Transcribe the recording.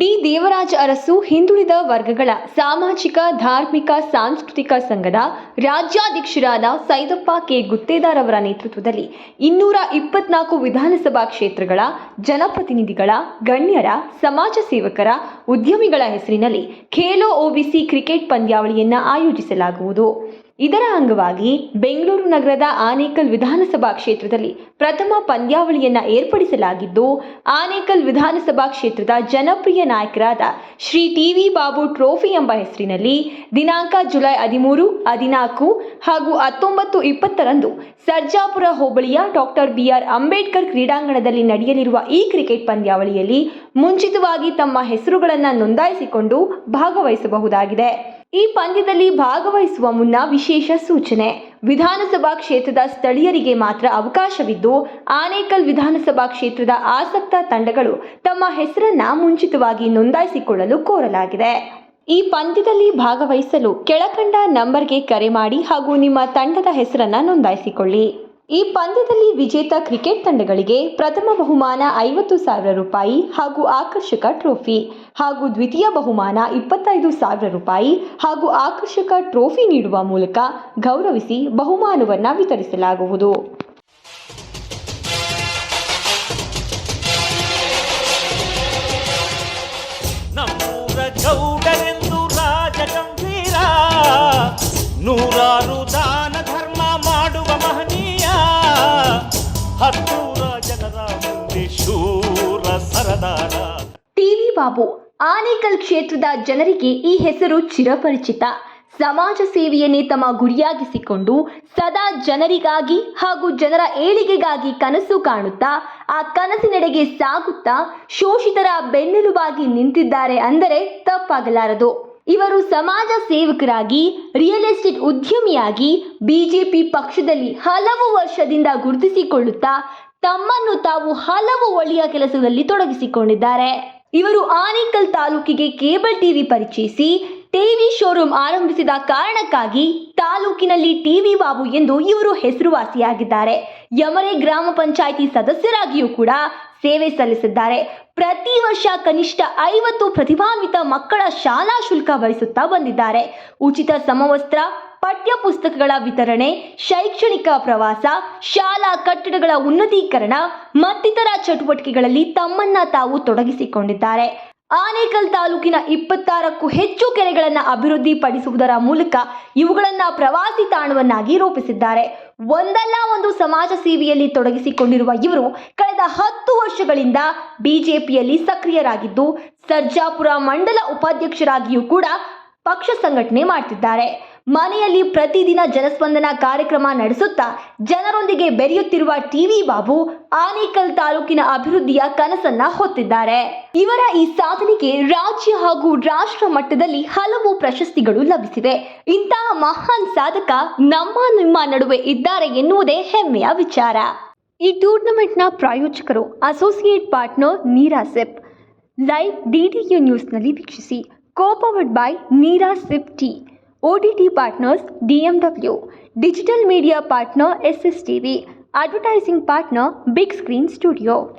D Devaraja Arasu ಹಿಂದುಳಿದ ವರ್ಗಗಳ ಸಾಮಾಜಿಕ, ಧಾರ್ಮಿಕ, ಸಾಂಸ್ಕೃತಿಕ ಸಂಘದ ರಾಜ್ಯಾಧ್ಯಕ್ಷರಾದ ಸೈದಪ್ಪ ಕೆ. ಗುತ್ತೇದಾರ್ ಅವರ ನೇತೃತ್ವದಲ್ಲಿ ಇನ್ನೂರ ಇಪ್ಪತ್ನಾಲ್ಕು ವಿಧಾನಸಭಾ ಕ್ಷೇತ್ರಗಳ ಜನಪ್ರತಿನಿಧಿಗಳ, ಗಣ್ಯರ, ಸಮಾಜ ಸೇವಕರ ಉದ್ಯಮಿಗಳ ಹೆಸರಿನಲ್ಲಿ ಖೇಲೋ ಒಬಿಸಿ ಕ್ರಿಕೆಟ್ ಪಂದ್ಯಾವಳಿಯನ್ನು ಆಯೋಜಿಸಲಾಗುವುದು. ಇದರ ಅಂಗವಾಗಿ ಬೆಂಗಳೂರು ನಗರದ ಆನೇಕಲ್ ವಿಧಾನಸಭಾ ಕ್ಷೇತ್ರದಲ್ಲಿ ಪ್ರಥಮ ಪಂದ್ಯಾವಳಿಯನ್ನು ಏರ್ಪಡಿಸಲಾಗಿದ್ದು, ಆನೇಕಲ್ ವಿಧಾನಸಭಾ ಕ್ಷೇತ್ರದ ಜನಪ್ರಿಯ ನಾಯಕರಾದ Shri T V Babu trophy ಎಂಬ ಹೆಸರಿನಲ್ಲಿ ದಿನಾಂಕ ಜುಲೈ ಹದಿಮೂರು, ಹದಿನಾಲ್ಕು ಹಾಗೂ ಹತ್ತೊಂಬತ್ತು ಇಪ್ಪತ್ತರಂದು ಸರ್ಜಾಪುರ ಹೋಬಳಿಯ ಡಾಕ್ಟರ್ ಬಿಆರ್ ಅಂಬೇಡ್ಕರ್ ಕ್ರೀಡಾಂಗಣದಲ್ಲಿ ನಡೆಯಲಿರುವ ಈ ಕ್ರಿಕೆಟ್ ಪಂದ್ಯಾವಳಿಯಲ್ಲಿ ಮುಂಚಿತವಾಗಿ ತಮ್ಮ ಹೆಸರುಗಳನ್ನು ನೋಂದಾಯಿಸಿಕೊಂಡು ಭಾಗವಹಿಸಬಹುದಾಗಿದೆ. ಈ ಪಂದ್ಯದಲ್ಲಿ ಭಾಗವಹಿಸುವ ಮುನ್ನ ವಿಶೇಷ ಸೂಚನೆ. ವಿಧಾನಸಭಾ ಕ್ಷೇತ್ರದ ಸ್ಥಳೀಯರಿಗೆ ಮಾತ್ರ ಅವಕಾಶವಿದ್ದು, ಆನೇಕಲ್ ವಿಧಾನಸಭಾ ಕ್ಷೇತ್ರದ ಆಸಕ್ತ ತಂಡಗಳು ತಮ್ಮ ಹೆಸರನ್ನ ಮುಂಚಿತವಾಗಿ ನೋಂದಾಯಿಸಿಕೊಳ್ಳಲು ಕೋರಲಾಗಿದೆ. ಈ ಪಂದ್ಯದಲ್ಲಿ ಭಾಗವಹಿಸಲು ಕೆಳಕಂಡ ನಂಬರ್ಗೆ ಕರೆ ಮಾಡಿ ಹಾಗೂ ನಿಮ್ಮ ತಂಡದ ಹೆಸರನ್ನ ನೋಂದಾಯಿಸಿಕೊಳ್ಳಿ. ಈ ಪಂದ್ಯದಲ್ಲಿ ವಿಜೇತ ಕ್ರಿಕೆಟ್ ತಂಡಗಳಿಗೆ ಪ್ರಥಮ ಬಹುಮಾನ ಐವತ್ತು ಸಾವಿರ ರೂಪಾಯಿ ಹಾಗೂ ಆಕರ್ಷಕ ಟ್ರೋಫಿ ಹಾಗೂ ದ್ವಿತೀಯ ಬಹುಮಾನ ಇಪ್ಪತ್ತೈದು ಸಾವಿರ ರೂಪಾಯಿ ಹಾಗೂ ಆಕರ್ಷಕ ಟ್ರೋಫಿ ನೀಡುವ ಮೂಲಕ ಗೌರವಿಸಿ ಬಹುಮಾನವನ್ನು ವಿತರಿಸಲಾಗುವುದು. ಬಾಬು ಆನೇಕಲ್ ಕ್ಷೇತ್ರದ ಜನರಿಗೆ ಈ ಹೆಸರು ಚಿರಪರಿಚಿತ. ಸಮಾಜ ಸೇವೆಯನ್ನೇ ತಮ್ಮ ಗುರಿಯಾಗಿಸಿಕೊಂಡು ಸದಾ ಜನರಿಗಾಗಿ ಹಾಗೂ ಜನರ ಏಳಿಗೆಗಾಗಿ ಕನಸು ಕಾಣುತ್ತಾ, ಆ ಕನಸಿನೆಡೆಗೆ ಸಾಗುತ್ತಾ ಶೋಷಿತರ ಬೆನ್ನೆಲುಬಾಗಿ ನಿಂತಿದ್ದಾರೆ ಅಂದರೆ ತಪ್ಪಾಗಲಾರದು. ಇವರು ಸಮಾಜ ಸೇವಕರಾಗಿ, ರಿಯಲ್ ಎಸ್ಟೇಟ್ ಉದ್ಯಮಿಯಾಗಿ ಬಿಜೆಪಿ ಪಕ್ಷದಲ್ಲಿ ಹಲವು ವರ್ಷದಿಂದ ಗುರುತಿಸಿಕೊಳ್ಳುತ್ತಾ ತಮ್ಮನ್ನು ತಾವು ಹಲವು ಒಳ್ಳೆಯ ಕೆಲಸದಲ್ಲಿ ತೊಡಗಿಸಿಕೊಂಡಿದ್ದಾರೆ. ಇವರು ಆನೇಕಲ್ ತಾಲೂಕಿಗೆ ಕೇಬಲ್ ಟಿವಿ ಪರಿಚಯಿಸಿ ಟಿವಿ ಶೋರೂಮ್ ಆರಂಭಿಸಿದ ಕಾರಣಕ್ಕಾಗಿ ತಾಲೂಕಿನಲ್ಲಿ ಟಿವಿ ಬಾಬು ಎಂದು ಇವರು ಹೆಸರುವಾಸಿಯಾಗಿದ್ದಾರೆ. ಯಮರೆ ಗ್ರಾಮ ಪಂಚಾಯಿತಿ ಸದಸ್ಯರಾಗಿಯೂ ಕೂಡ ಸೇವೆ ಸಲ್ಲಿಸಿದ್ದಾರೆ. ಪ್ರತಿ ವರ್ಷ ಕನಿಷ್ಠ ಐವತ್ತು ಪ್ರತಿಭಾನ್ವಿತ ಮಕ್ಕಳ ಶಾಲಾ ಶುಲ್ಕ ಭರಿಸುತ್ತಾ ಬಂದಿದ್ದಾರೆ. ಉಚಿತ ಸಮವಸ್ತ್ರ ಪಠ್ಯ ಪುಸ್ತಕಗಳ ವಿತರಣೆ, ಶೈಕ್ಷಣಿಕ ಪ್ರವಾಸ, ಶಾಲಾ ಕಟ್ಟಡಗಳ ಉನ್ನತೀಕರಣ ಮತ್ತಿತರ ಚಟುವಟಿಕೆಗಳಲ್ಲಿ ತಮ್ಮನ್ನ ತಾವು ತೊಡಗಿಸಿಕೊಂಡಿದ್ದಾರೆ. ಆನೇಕಲ್ ತಾಲೂಕಿನ ಇಪ್ಪತ್ತಾರಕ್ಕೂ ಹೆಚ್ಚು ಕೆರೆಗಳನ್ನು ಅಭಿವೃದ್ಧಿಪಡಿಸುವುದರ ಮೂಲಕ ಇವುಗಳನ್ನು ಪ್ರವಾಸಿ ತಾಣವನ್ನಾಗಿ ರೂಪಿಸಿದ್ದಾರೆ. ಒಂದಲ್ಲ ಒಂದು ಸಮಾಜ ಸೇವೆಯಲ್ಲಿ ತೊಡಗಿಸಿಕೊಂಡಿರುವ ಇವರು ಕಳೆದ ಹತ್ತು ವರ್ಷಗಳಿಂದ ಬಿಜೆಪಿಯಲ್ಲಿ ಸಕ್ರಿಯರಾಗಿದ್ದು, ಸರ್ಜಾಪುರ ಮಂಡಲ ಉಪಾಧ್ಯಕ್ಷರಾಗಿಯೂ ಕೂಡ ಪಕ್ಷ ಸಂಘಟನೆ ಮಾಡ್ತಿದ್ದಾರೆ. ಮನೆಯಲ್ಲಿ ಪ್ರತಿದಿನ ಜನಸ್ಪಂದನ ಕಾರ್ಯಕ್ರಮ ನಡೆಸುತ್ತಾ ಜನರೊಂದಿಗೆ ಬೆರೆಯುತ್ತಿರುವ ಟಿವಿ ಬಾಬು ಆನೇಕಲ್ ತಾಲೂಕಿನ ಅಭಿವೃದ್ಧಿಯ ಕನಸನ್ನ ಹೊತ್ತಿದ್ದಾರೆ. ಇವರ ಈ ಸಾಧನೆಗೆ ರಾಜ್ಯ ಹಾಗೂ ರಾಷ್ಟ್ರ ಮಟ್ಟದಲ್ಲಿ ಹಲವು ಪ್ರಶಸ್ತಿಗಳು ಲಭಿಸಿವೆ. ಇಂತಹ ಮಹಾನ್ ಸಾಧಕ ನಮ್ಮ ನಿಮ್ಮ ನಡುವೆ ಇದ್ದಾರೆ ಎನ್ನುವುದೇ ಹೆಮ್ಮೆಯ ವಿಚಾರ. ಈ ಟೂರ್ನಮೆಂಟ್ನ ಪ್ರಾಯೋಜಕರು ಅಸೋಸಿಯೇಟ್ ಪಾರ್ಟ್ನರ್ ನೀರಾಸೆಪ್ ಲೈವ್ ಡಿಡಿಯು ನ್ಯೂಸ್ನಲ್ಲಿ ವೀಕ್ಷಿಸಿ. Copowered by Neera sip T. OTT partners DMW, digital media partner SS TV, advertising partner Big Screen Studio.